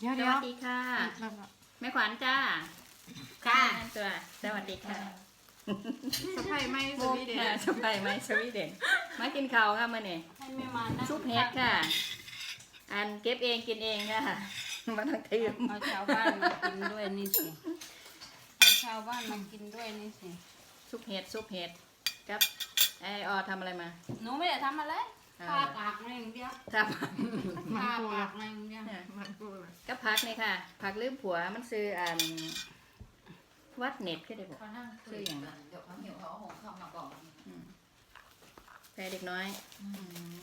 เดี๋ยวสเดี๋ยววัสดีค่ะเริ่มละแม่ขวัญจ้าค่ะแนะนำตัวสวัสดีค่ะสะพายไหม่สวีเดนค่ะสบายไหมสวีเดนมากินข้าวค่ะมื่อนี้ให้แม่มานั่งซุปเห็ดค่ะ อันเก็บเองกินเองค่ะมาทั้งทีมเอาชาวบ้านมากินด้วยนี่สิเอาชาวบ้านมากินด้วยนี่สิซุปเห็ดซุปเห็ดกับไอออทำอะไรมา หนูไม่ได้ทำอะไร เออทาปากมาอย่างเดียวทมันทากูปาละกมาอย่างเดียวำมันกูละกับผักนี่ค่ะผักลืมผัวมันซื้ออันวัดเน็ตก็ได้บอก เขานั่งคุยกันเดี๋ยวเขาหิวเขาเอาของเข้ามาก่อนแพ้เด็กน้อยอืม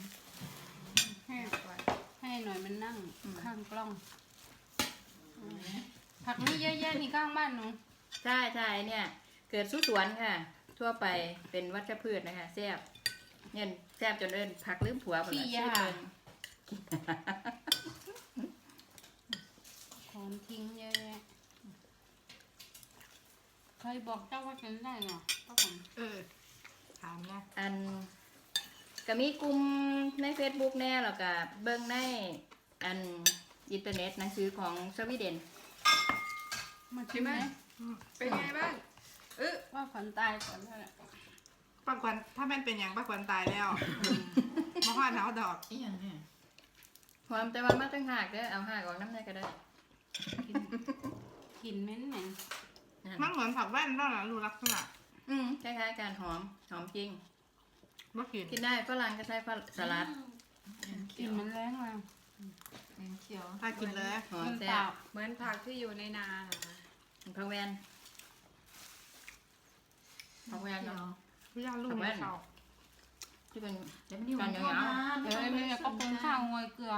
ให้ให้หน่อยมันนั่งอืม ข้างกล้อง ผักนี่เยอะแยะนี่ข้างบ้านหนูใช่ใช่เนี่ย เกิดสู้สวนค่ะ ทั่วไปเป็นวัชพืชนะคะแซ่บเนี่ยแซ่บจนเอินผักลืมผัวหมดละชื่อเพิ่นของทิ้งเยอะแยะใครบอกเจ้าว่ากินได้เหรอป้าผมเออ ถามนะ อันก็มีกลุ่มใน Facebook แน่แล้วก็เบิ่งในอันอินเทอร์เน็ตหนังสือของสวีเดนมาชิมไหมอืมเป็นไงบ้างเออว่าฝันตายก่อนแล้วแหละ ปักควันถ้าแม่นเป็นอย่างปักควันตายแล้วมาว่าหนาวดอกอีอย่างเนี่ยความแต่ว่ามาตั้งหากเด้อเอาหากออกน้ำในก็ได้กินกลิ่นเหม็นเหม็นนั่นมันเหมือนผักแว่นด้วยนะดูลักษณะอืมคล้ายๆการหอมหอมจริงบ่กินกินได้ฝรั่งก็ใช้ฝรั่งสลัดกลิ่นมันแรงมาแมงเขียวถ้ากินเลยหอมมันแซ่เปล่าบเหมือนผักที่อยู่ในนาน่ะนะผักแวนผักแวนเนาะ พี่ย่าลูกในเขาที่เป็นเดี๋ยวมันอยู่ในท้องนะเดี๋ยวแม่ก็ปรุงข้าวงวยเกลือ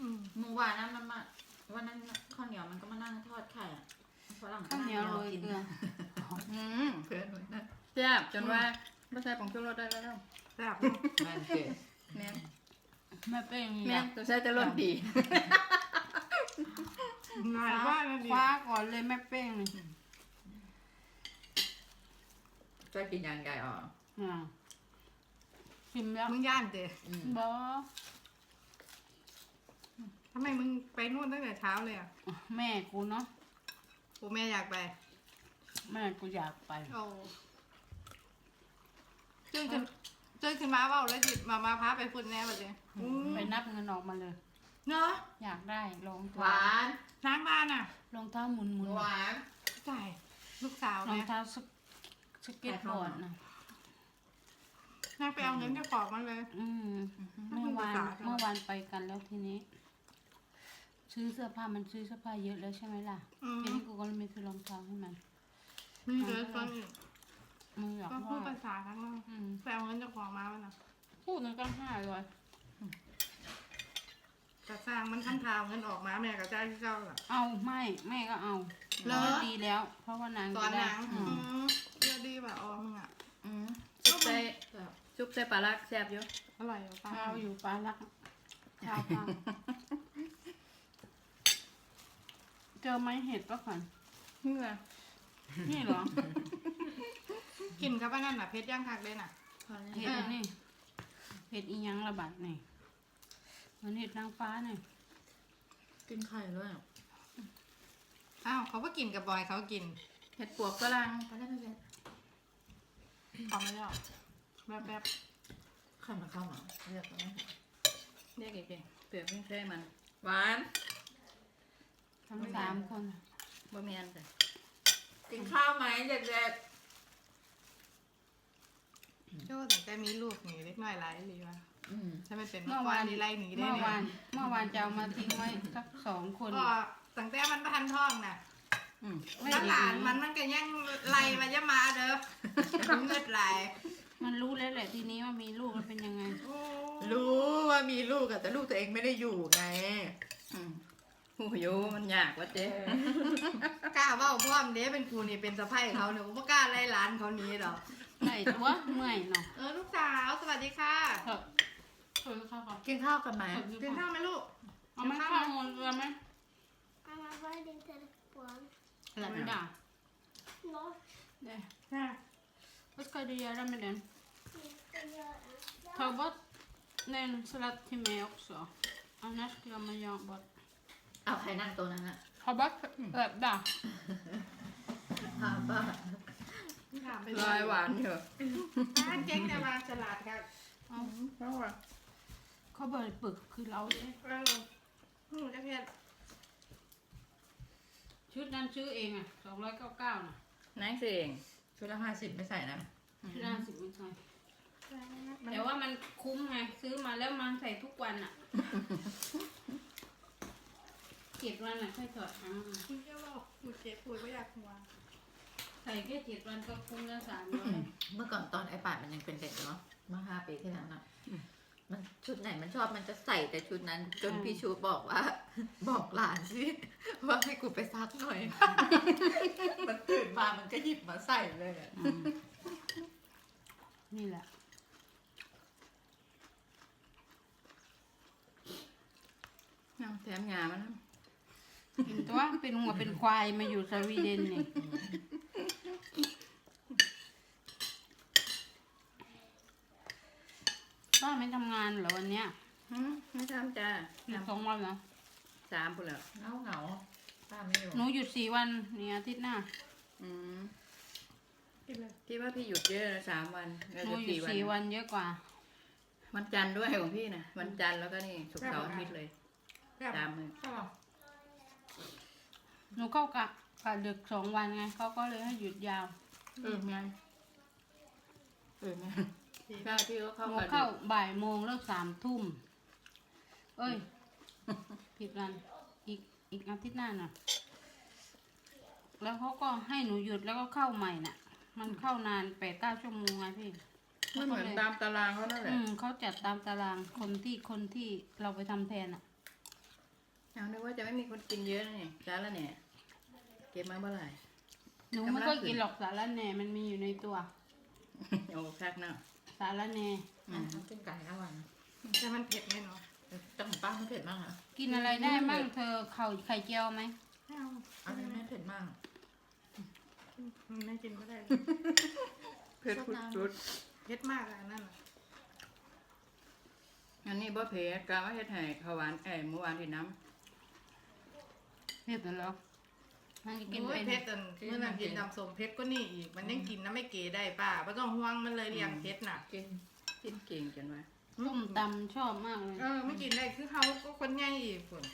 อืมมึงว่านะมันมาวันนั้นข้าวเหนียวมันก็มานั่งทอดไข่อะฝรั่งก็ข้าวเหนียวโรยกินเกลืออืมเพื่อนหนูนะแซ่บจนว่าไม่ใช่ผงชูรสได้แล้วเนาะแซ่บแม่นเกิดแม่นแม่เป้งแม่นตัวใช้แต่รสดีนายว่านั่นคดีว้าก่อนเลยแม่เป้งนี่ จะกินยางใหญ่อะอ่าชิมแล้วมึงย่านเด้อืมบอทำไมมึงไปนู่นตั้งแต่เช้าเลยอะแม่กูเนาะกูแม่อยากไปแม่กูอยากไป โอ้จึงจะจึงจะมาเว่าแล้วจิมามาพาไปพุ่นแน่แบบนี้ไปนับเงินออกมาเลย เนาะอยากได้รองหเท้าวานช้างบ้านอะรองเท้าหมุนหมุนหวานใช่ลูกสาวรองเนี่ยเท้าสก สเก็ตบอร์ดนะนางไปเอาเงินเจ้าของมาเลย อืมเมื่อวานเมื่อวานไปกันแล้วทีนี้ ซื้อเสื้อผ้ามันซื้อเสื้อผ้าเยอะแล้วใช่ไหมล่ะอืม ทีนี้กูก็เลยไม่ซื้อรองเท้าให้มันมีเลยฟังอีกมึงอยากก็พูดว่าภาษาทั้งนั้นอืมไปเอาเงินเจ้าของมาวันน่ะพูดกันก็ห้าร้อยกระสร้างมันขั้นทาวเงินออกมาแม่ก็จ่ายที่เจ้าล่ะเอาไม่แม่ก็เอาเหรอ ดีแล้ว เพราะว่านางตอนจะได้นางอืม เยอะดีว่ะอ๋อมึงอะอืมซุปใส่ซุปใส่ปลาลักแซ่บอยู่อร่อยว่ะป้าข้าวอยู่ปลาลักข้าวข้าวเจอไหมเห็ดปะก่อนเมื่อนี่เหรอ กินกับอันนั่นน่ะเพชรย่างคักเลยน่ะเห็ดอันนี้เห็ดอีหยังระบาดนี่มันเห็ดนางฟ้านี่กินไข่ด้วยอ้าวเขาก็กินกับบอยเขากินเห็ดปวกฝรั่งไปได้ไหมเป็น ทำไม่ได้แบบแบบไข่มันเข้ามาเรียกว่าเรียกอีกทีเปลือกไม่ใช่มัน หวานทั้งสามคนบ่แม่นจ้ะกินข้าวไหมเด็กโจ้แต่แต่มีลูกหนีเล็กน้อยหลายหรือวะๆอืมถ้าไม่เป็นเมื่อวานนี่ไล่หนีได้เมื่อเนี่วายนเมื่อวานจะเอามาทิ้งไว้สักสองคนก็ตั้งแต่มันประทันท้องน่ะ อืมไม่แล้วหลานมันมันก็ยังไล่มาจะมาเด้อเงือดไหลมันรู้แล้วแหละทีนี้ว่ามีลูกแล้วเป็นยังไงโอ้รู้ว่ามีลูกอะแต่ลูกตัวเองไม่ได้อยู่ไงอืมโอ้โยมันยากวะเจ๊กล้าเว่าพ่อมเด้เป็นกูนี่เป็นสะใภ้เขาเนี่ยกูไม่กล้าไล่หลานเขาหนี้หรอกไหนตัวเมื่อยเนาะเออลูกสาวสวัสดีค่ะเถอะเถอะข้าวก่อนกินข้าวกันไหมกินข้าวไหมลูกเอาไหม่ข้าวงนเรือไหม Mamma, var är din telefon? อะไรไม่ได้ Nå, เด้ค่ะ vad ska du göra med den? jag ska göra en Ta bort den salat till mig också. Annars glömmer jag bort. เอาใครนั่งโต๊ะนั้นอะเขาบักแบบด่าถามป้าถามไปลอยหวานเถอะร้านเจ๊งแต่ว่าฉลาดครับเพราะว่าเขาเบิดปึกคือเราเลยเออหนูจะเพียน ชุดนั้นซื้อเองอะสองร้อยเก้าเก้าน่ะนั่งสิเองชุดละห้าสิบไม่ใส่นะชุดนั้นสิบไม่ใช่แต่ว่ามันคุ้มไงซื้อมาแล้วมันใส่ทุกวันอะ เจ็ดวันอะค่อยถอดครั้งหนึ่งคุณเจ้าบอกคุณเจ๊ปุยก็อยากหัวใส่แค่เจ็ดวันก็คุ้มแล้วสามร้อยเมื่อก่อนตอนไอ้ป่านมันยังเป็นเด็กเนาะเมื่อห้าปีที่แล้วน่ะ มันชุดไหนมันชอบมันจะใส่แต่ชุดนั้น จนพี่ชูบอกว่า บอกหลานสิว่าให้กูไปซักหน่อย มันตื่นมามันก็หยิบมาใส่เลยอะอืมนี่แหละเอาแถมงามันนะเห็นตัวเป็นหัวเป็นควายมาอยู่สวีเดนนี่ ป้าไม่ทำงานเหรอวันเนี้ยหืมไม่ทำจ้าหยุดสองวันเหรอสามพุ่นแล้วเหงาเหงาๆป้าไม่อยู่หนูหยุดสี่วันเนี่ยอาทิตย์หน้า อืมกินเลยที่ว่าพี่หยุดเยอะนะสามวันแล้วหนูจะหยุดสี่วันสี่วันเยอะกว่า วันจันทร์ด้วยของพี่นะวันจันทร์แล้วก็นี่ศุกร์เสาร์อาทิตย์เลยแบบสามมือก็หนูเข้ากะกะดึกสองวันไงเขาก็เลยให้หยุดยาวเออไงเออไง ใช่พี่ก็เข้าหนูมาเข้าบ่ายโมงเลิกสามทุ่ม เอ้ย ผิดวันอีกอีกอาทิตย์หน้าน่ะ แล้วเขาก็ให้หนูหยุดแล้วก็เข้าใหม่น่ะ มันเข้านานแปดเก้าชั่วโมงไงพี่ไม่เหมือนตามตารางเขานั่นแหละอืมเขาจัดตามตารางคนที่คนที่เราไปทำแทนอะ เอานึกว่าจะไม่มีคนกินเยอะนะเนี่ยจ้าละเนี่ยเก็บมาเมื่อไหร่ หนูไม่ค่อยกินหรอกสาระแหน่มันมีอยู่ในตัว โอ้แพ็กเนาะ สาระแหน่อืมทำเป็นไก่ห้าวันแต่มันเผ็ดไหมเนาะแต่ของป้าไม่เผ็ดมากนะกินอะไรได้มั่งเธอเข่าไข่เจียวไหมไม่เอาอันนี้ไม่เผ็ดมากอืมไม่กินก็ได้เผ็ดสุดเผ็ดมากอะอันนั่นน่ะๆอันนี้บ่เผ็ดกาว่าเฮ็ดให้ข้าวหวานเอ้ยเมื่อวานที่น้เผ็ดเหรอมั นจะกินโอ้ยเป็นเผ็ดอันเมื่อนั้นกินตำส้มเผ็ดก็นี่อีก มันยังกินนะไม่เก๋ได้ป้าไม่ต้องห่วงมันเลยเลี้ยงเผ็ดน่ะ กินำกินเก่งจังวะส้มตำชอบมากเลยเออไม่กินได้คือเขาก็คนใหญ่อีกคน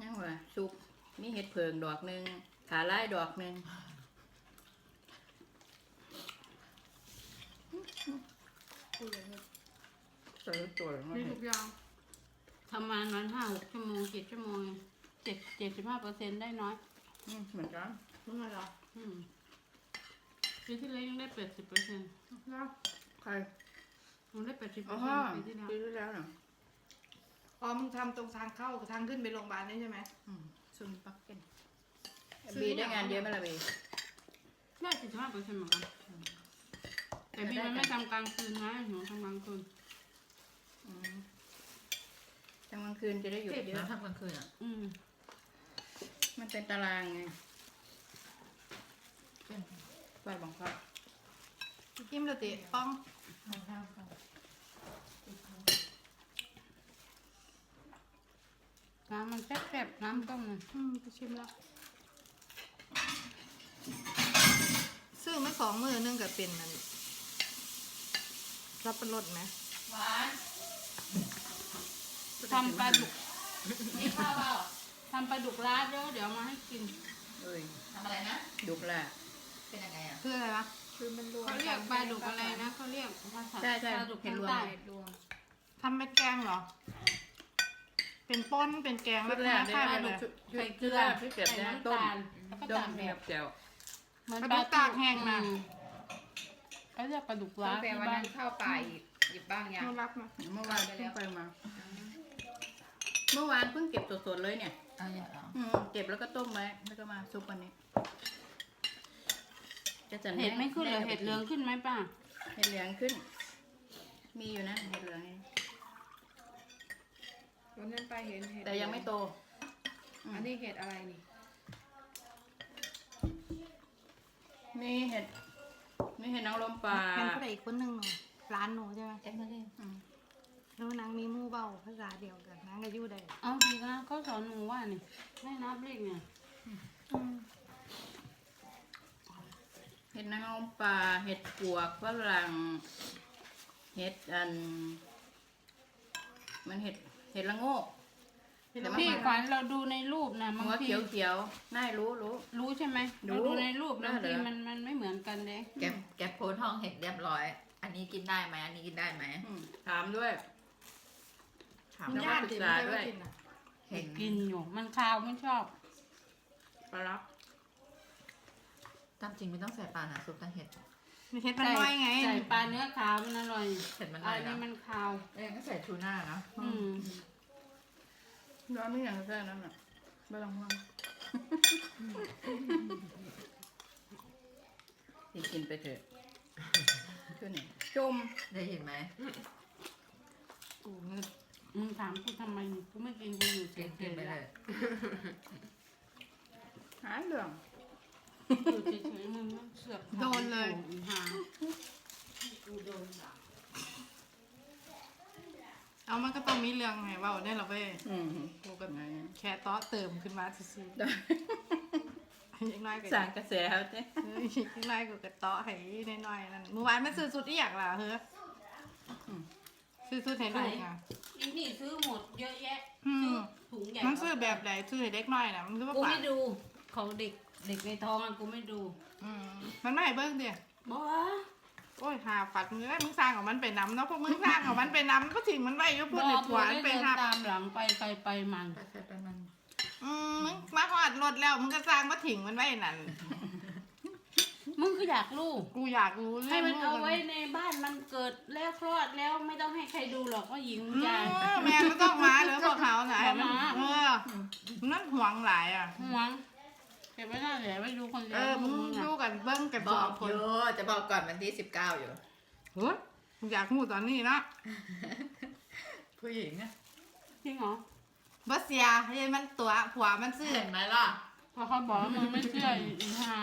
ยังว่าซุปมีเห็ดเพิงดอกหนึ่งขาลายดอกหนึ่งคุยกันเลย ใส่ตัวลงมามีเห็ทุดกอย่าง ทำงานวันห้าหกชั่วโมงเจ็ดชั่วโมงเองเจ็ดเจ็ดสิบห้าเปอร์เซ็นได้น้อย อืมเหมือนกันมึงอะไรเหรออืมปีที่แล้วยังได้แปดสิบเปอร์เซ็นต์แล้วใครยังได้แปดสิบเปอ๋ออร์เซ็นต์ปีที่แล้วปีที่แล้วเนาะอ๋อมึงทำตรงทางเข้าทางขึ้นไปโรงพยาบาลนี่ใช่ไหมอืมซุนปักเก็นบีได้งานเยอะไหมล่ะบีได้สิบห้าเปอร์เซ็นต์เหมือนกันแต่พี่มันไม่ทำกลางคืนนะหนูทำกลางคืนอืมกลางวัน คืนจะได้หยุดเผ็ดเยนะอะทำกลางคืนอะอืม มันเป็นตารางไงเป็นไฟบังคับจิ้มเลยติป้องน้ำมันแซ่บๆน้ำต้มน่ะอืมไปชิมแล้วซื้อมาสองมือนึงกับเป็นมันรับเป็นรสไหม ทำปลาดุกนี่ข้าวเปล่าทำปลาดุกร้าดเดี๋ยวเดี๋ยวเอามาให้กิน เอ้ยทำอะไรนะ ดุกละเป็นยังไงอะคืออะไรวะคือมันรวมเขาเรียกปลาดุกอะไรนะเขาเรียกภาษาใช่ใช่ปลาดุกเห็นทางรวมใต้รวมทำเม็ดแกงเหรอ เป็นป้นเป็นแกงชุแล้วดแรกได้ข้าวปลาเลดุกยชุดใส่เกลืชุดอแรกที่เก็บใส่ในน้ำต้มตาลแล้วก็ต้มตากแดแบดบแจ่วเหมือนปลาดุกตากแห้งมา อืเขาเรียกปลาดุกร้าตั้งแต่ที่วันบ้านั้นนเข้าป่าอีกหยิบบ้างยัง เขารับมาเมื่อวานเพิ่งไปมา เมื่อวานเพิ่งเก็บสดๆเลยเนี่ยอันนี้เหรออืมเก็บแล้วก็ต้มไว้แล้วก็มาซุปวันนี้จะจัดเห็ดไม่ขึ้นเหรอเห็ดเหลืองขึ้นไหมป้าเห็ดเหลืองขึ้น มีอยู่นะเห็ดเหลืองนี่วันนั้นไปเห็นเห็ดแต่ยังไม่โตอันนี้เห็ดอะไรนี่ มีเห็ดมีเห็ดนางรมป่าเป็นผู้ใดอีกคนหนึ่งหนูร้านหนูใช่ไหมแจ็คมาเล่นอืม แล้วนางมีหมู่เบาภาษาเดียวกันนางก็อยู่ได้เอาดีนะเขาสอนหนูว่านี่ให้นับเลขเนี่ยเห็ดนางรมปลาเห็ดปวกฝรั่งเห็ดอัน มันเห็ดเห็ดละโงก แต่มันพี่ขวัญเราดูในรูปนะบางหัวทีเขียวเขียวๆน่ารู้รู้ รู้ใช่ไหมรู้เราดูในรูปน่าบางทีเหรอมันมันไม่เหมือนกันเลยแกแกโพสต์ห้องเห็ดเรียบร้อย อันนี้กินได้ไหม อันนี้กินได้ไหม อืมถามด้วย ถามแล้แล้ววก็ญาติปรึที่กไม่ษาได้ด้วว่ายกินน่ะเห็นกินอยู่มันคาวไม่ชอบปลาลับตามจริงไม่ต้องใส่ปลานะซุปแต่เห็ดมีเฮ็ดมันน้อยไง ใส่ปลาเนื้อขาวมันอร่อยเห็ดมันอัน้อยนนะนี้มันคาว เอ้ยก็ใส่ทูน่านะอืมร้อนไม่อย่างแค่นั้นอะไม่ต้องห่วงที่กินไปเถอะช่วยหน่อยจมได้ยินไหม กูเงิน มึงถามกูทำไมนี่กูไม่กินกูอยู่เฉกินกินยไปๆเลละย หาเรื่อง อยู่เฉยๆมึงต้องเสือกถามโดนเลยกูหากูโดนด่าเอามันก็ต้องมีเรื่องไงเว่าได้หรอเว้ยอืมกูก็ไงแค่ต้อเติมขึ้นมาซื่อๆยังน้อยก็สร้างกระแสเขาเจ้เฮ้ยยังน้อยกูก็ต้อให้น้อยๆนั่นเมื่อวานมันซื้อสุดอีหยังล่ะเฮ้ยซื้อสุดให้ลูกอะอี นี่ซื้อหมดเยอะแยะอืม ซื้อถุงใหญ่มันซื้อแบบใดซื้อให้เด็กน้อยน่ะมันคือว่ากูปาไม่ดูของเด็กเด็กในท้องอะกูไม่ดูอืมมันไม่ให้เบิ่งเดียบ้าโอ้ยหาฝัดมือมึงสร้างของมันไปนำเนาะพวกมึงสร้างของมันไปนำก็ถิ่งมันไว้อยุบพูดในผัวมันไปเดินหับตามหลังไปไปไปมันไปใส่ไปมันอืมมึงมาหอดรถแล้วมึงก็สร้างว่าถิ่งมันไว้นั่นมึงก็อยากลูกกูอยากรู้เรื่ให้องมันลูกเอา เกิดแล้วคลอดแล้วไม่ต้องให้ใครดูหรอกว่าหญิงอืยายมแม่ไม่ต้องมาเลยพวกเขาไหนบ่มันมาเออนั่นหวงหลายอะห่วงเก็บไว้หน้าแหละไว้ดูคนเดียเอวอมึงมึงดูอะกันเบิ้งกันบสออกงคอนยู่จะบอกก่อนวันที่สิบเก้าอยู่ เฮ้ยมึงอยากพูดตอนนี้เนาะผู้หญิงอะจริงเหรอบัสเซียเฮ้ยมันตัวผัวมันซื้อเห็นไหมล่ะ พอเขาบอกว่ามึงไม่เชื่ออีห่า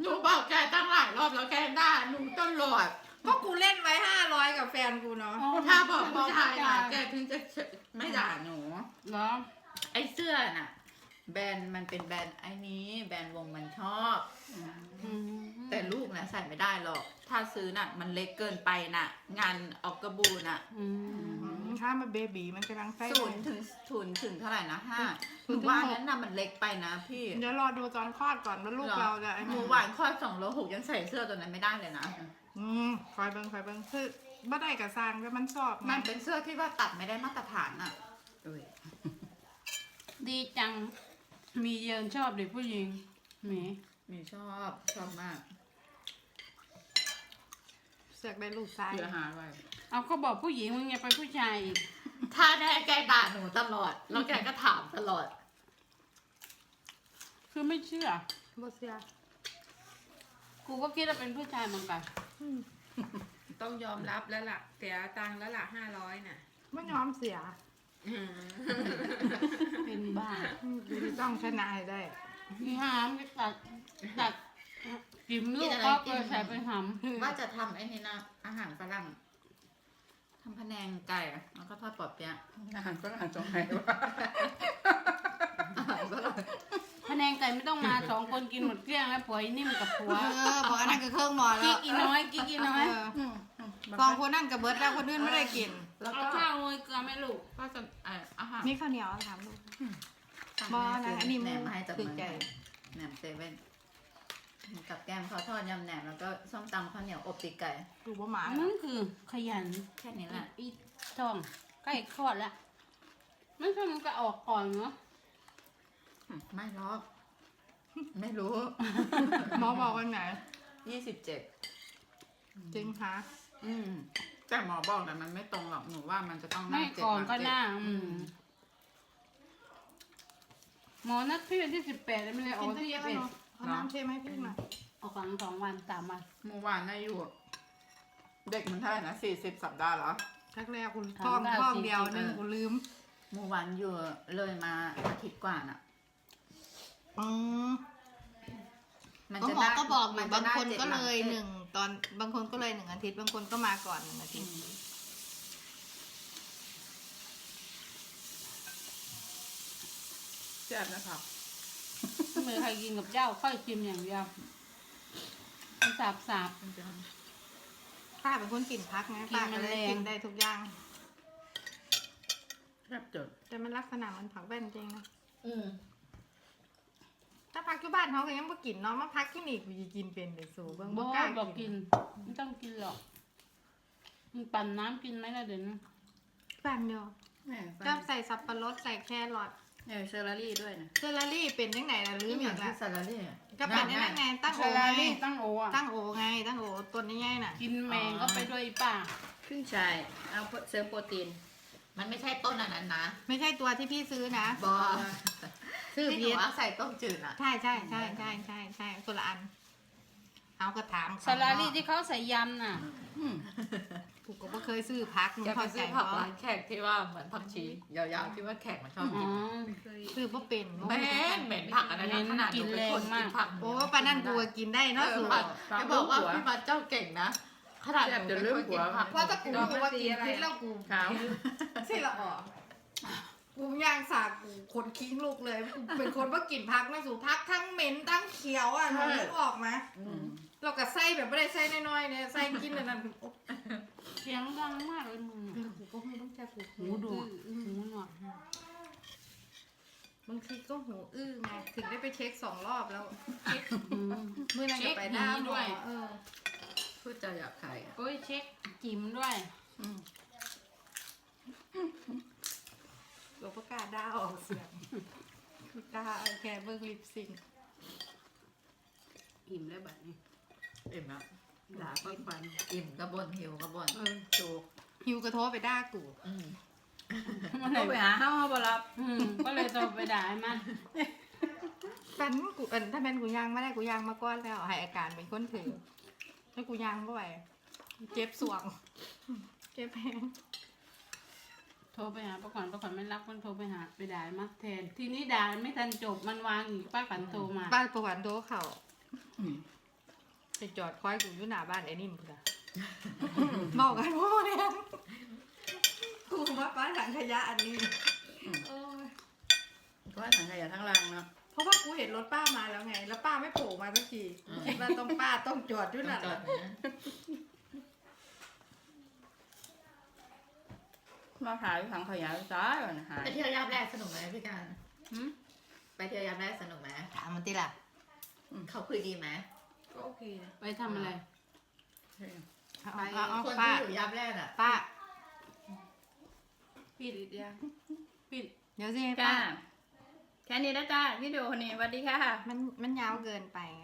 หนูบอกแกตั้งหลายรอบแล้วแกด่าหนูตลอด ก็กูเล่นไว้ห้าร้อยกับแฟนกูเนาะถ้าบอกผู้ชายนะแกถึงจะไม่ด่าหนู เหรอ ไอเสื้อน่ะ แบรนด์มันเป็นแบรนด์ไอ้นี้ แบรนด์วงมันชอบ อืมแต่ลูกนะใส่ไม่ได้หรอก ถ้าซื้อน่ะ มันเล็กเกินไปน่ะ งานออกกระบูน่ะอืมถ้ามันเบบีมันกำลังไส้ศูนย์ถึงศูนย์ถึงเท่าไหร่นะห้าหศูนูนย์ถึงว่าหกนั้นน่ะมันเล็กไปนะพี่เดี๋ยวรอดูตอนคลอดก่อนว่าลูกเราจะไอ้หมูหวานข้อสองโลหกยังใส่เสื้อตัวนั้นไม่ได้เลยนะ อืมคอยเบิ้งคอยเบิ้งคือบ่ได้กับสร้างแต่มันชอบไงมันเป็นเสื้อที่ว่าตัดไม่ได้มาตรฐานอะอุ้ยดีจัง มีเยินชอบเด็กผู้หญิงหมีมีชอบชอบมากเสือกได้ลูกชายเพื่อหาไว้เอาก็บอกผู้หญิงมึงอย่าไปผู้ชายอีกถ้าแน่แกด่าหนูตลอด แล้วแกก็ถามตลอด คือไม่เชื่อบ่เสีย กูก็คิดว่าเป็นผู้ชายเหมือนกันต้องยอมรับแล้วล่ะ เสียตังค์แล้วล่ะห้าร้อยน่ะไม่ยอมเสียเป็นบ้าอืมกูต้องชนะให้ได้มีหามไปตัดตัดกิมลูกิกนอะไรก็กิไปนใส่ไปหว่าจะทำไอ้นี่นะอาหารฝรั่งทำพะแนงไก่อะแล้วก็ทอดปอเปี๊ยะอาหารฝรั่งตรงไหนวะอาหารฝรั่งำพะ แนงไก่ไม่ต้องมาสองคนกินหมดเกลี้ยงแล้วผัวไอ้นิ่มกับผัวเออบอกอันนั้นก็เครื่องหมอแล้กิ๊วกอีน้อยกิ๊กอีน้อยเอออืมอืมสองคนนั่นกับเบิร์ดแล้วคนอื่นไม่ได้กิน แล้วเอาก็ข้าวโรยเกลือไหมลูกก็จะเอ่ออาหารมีข้าวเหนียวถามลูกสั่งบอนะอันนี้แหนมึมงมาให้จากถึเมืงองใจไทยแหนมเซเว่นกับแกมข้าวทอดยำแหนมแล้วก็ส้มตำข้าวเหนียวอบปีกไก่กูบ่หมานั่นคือขยันแค่นี้แหละ อีทองใกล้คลอดแล้วไม่ใช่มันก็ออกก่อนเนาะอืม ไม่หรอกไม่รู้หมอบอกวันไหนยี่สิบเจ็ดจริงคะอืม แต่หมอบอกแต่มันไม่ตรงหรอกหนูว่ามันจะต้องไม่เจ็ดก่อนวัก็เจ็ดหน้าอืมหมอนัดพี่วันที่สิบแปดไม่เลยออกกินวันได้ที่เยยี่อะสิบเอ็ดเนาะเอาน้ำเทไหมพี่มาออกหลังสองวันสามวัน เมื่อวานน่าอยู่ เด็กมันเท่าไหร่นะสี่สิบสัปดาห์เหรอแรกแรกๆกูท้องท้องเดียวนึงกูลืม เมื่อวานอยู่เลยมาอาทิตย์กว่าน่ะ อ๋อมันจะหมอก็บอกอยู่บางคนก็เลยหนึ่งตอนบางคนก็เลยหนึ่งอาทิตย์ บางคนก็มาก่อนหนึ่งอาทิตย์เจ็บนะครับไม่เคยใครกินกับเจ้าค่อยชิมอย่างเดียวสาบสาบป้าเป็นคนกินพักนะป้าก็เลยกินได้ทุกอย่างแซ่บจดแต่มันลักษณะมันผักแว่นจริงนะอืม ถ้าพักที่บ้านเขาก็ยังบ่กินเนาะมาพักที่นี่กูจะกินเป็นเลยสูเบิ่งบบ่อกกล้าบอกกิกินนไม่ต้องกินหรอกมันปั่นน้ำกินไหมล่ะเดี๋ยวนี้ปั่นเดียวแม่ก็ฟังใส่สับปะรดใส่แครอทเออเซอร์ลารี่ด้วยนะเซอร์ลารี่เป็นยังไงล่ะลืนี่มออีย่างกที่ละซาลารี่ก็เป็นยังไงตั้งโอซาลาไงรี่ตั้งโออะ ตั้งโอไงตั้งโอตัวนี้ไงน่ะ กินแมงก็ไปด้วยป่าขึ้นชาย เอาเสริมโปรตีน มันไม่ใช่ต้นอันนั้นนะ ไม่ใช่ตัวที่พี่ซื้อนะ บอ ซื้อที่หนูเพียเอาใส่ต้มจืดอะ ใช่ใช่ใช่ใช่ใช่ใช่คนละอัน เอากระถางซาลารี่ที่เขาใส่ยำน่ะอืมกูก็บ่เคยซื้อพักมึงอย่าไปเข้าใจซื้อผักบ่ร้านแขกที่ว่าเหมือนผักชียาวๆที่ว่าแขกมันชอบอ๋กิอนซื้อบ่เป็นแม่นเหม็นผักอันนั้นนะขนาดหนูเป็นคนกินผักโอ้ปานั่นกูก็กินได้เอเนาะอสูผักจะบอกว่าพี่บัตเจ้าเก่งนะ ขนาดหนูเป็นคนกินผัก ว่าถ้ากูกูว่ากินพริกแล้วกูขาวใช่ละอ๋อกู ย่างสากกูคนคิ้งลูกเลยกูเป็นคนว่ากินพักนะสูพักทั้งเหม็นทั้งเขียวอะมึงนึกออกไหมอืมเราก็ใส่แบบไม่ได้ใส่น้อยๆเนี่ยใส่กินอันนั้นโอ้เสียงดังมากเลยมึงเออกูก็ไม่ต้องแจ้กูหูดูอะหูหนวกบางทีก็หูอื้อไงถึงได้ไปเช็คสองรอบแล้วอืมเมื่อนั้นก็ไปด้าเช็คหูหมด้อวยเออพูดจาหยาบคายโอ้ยเช็คจิ๋มด้วย อืมหลวงพ่อกล้าด้าออกเสียงกล้าเอาแค่เบิ้งลิปซิงค์อิ่มแล้วแบบนี้อิ่มแล้วด่าปันปันอิ่มก็บ่นหิวก็บ่นเออถูกฮิวกระโทรไปด้ากูอืมมันต้องเลไปยหาเฮ้าเฮาบ่รับอืมก็เลยโทรไปด่ามันกันกูเอินถ้าเป็นกูยางไม่ได้กูยางมาก้อนแล้วให้อาการเป็นคนถือถ้ากูยางไม่ไหวเจ็บสวง เจ็บแพง โทรไปหาป้าก่อนป้าก่อนไม่รับมันโทรไปหาไปด่ามันแทน ทีนี้ด่าไม่ทันจบมันวางอีกป้ากันโทรมาบ้านประวันโดเขาอืมไปจอดคอยกูอยู่หน้าบ้านไอ้นิ่มพุ่นอะบอกกันว่าเนี่ยกูมาป้าถังขยะอันนี้โอ้ยเพราะว่าถังขยะทั้งรางเนาะเพราะว่ากูเห็นรถป้ามาแล้วไง แล้วป้าไม่โผล่มาสักทีเราต้องป้าต้องจอดอยู่ต้องนั่นจอน่ะ ดนะ มาขายถังขยะซ้ายก่อนหายไปเที่ยวยามแรกสนุกไหมพี่การหืมไปเที่ยวยามแรกสนุกไหมถามมันติล่ะเขาคุยดีไหมก็โอเคนะไปทำอะไรเอาไปเอาเอาคนป้าที่อยู่ยามแรกอะป้าปิดยังปิดเดี๋ยวสิจ้าป้าแค่นี้นะจ้าวิดีโอคนนี้สวัสดีค่ะ มันมันยาวเกินไปไง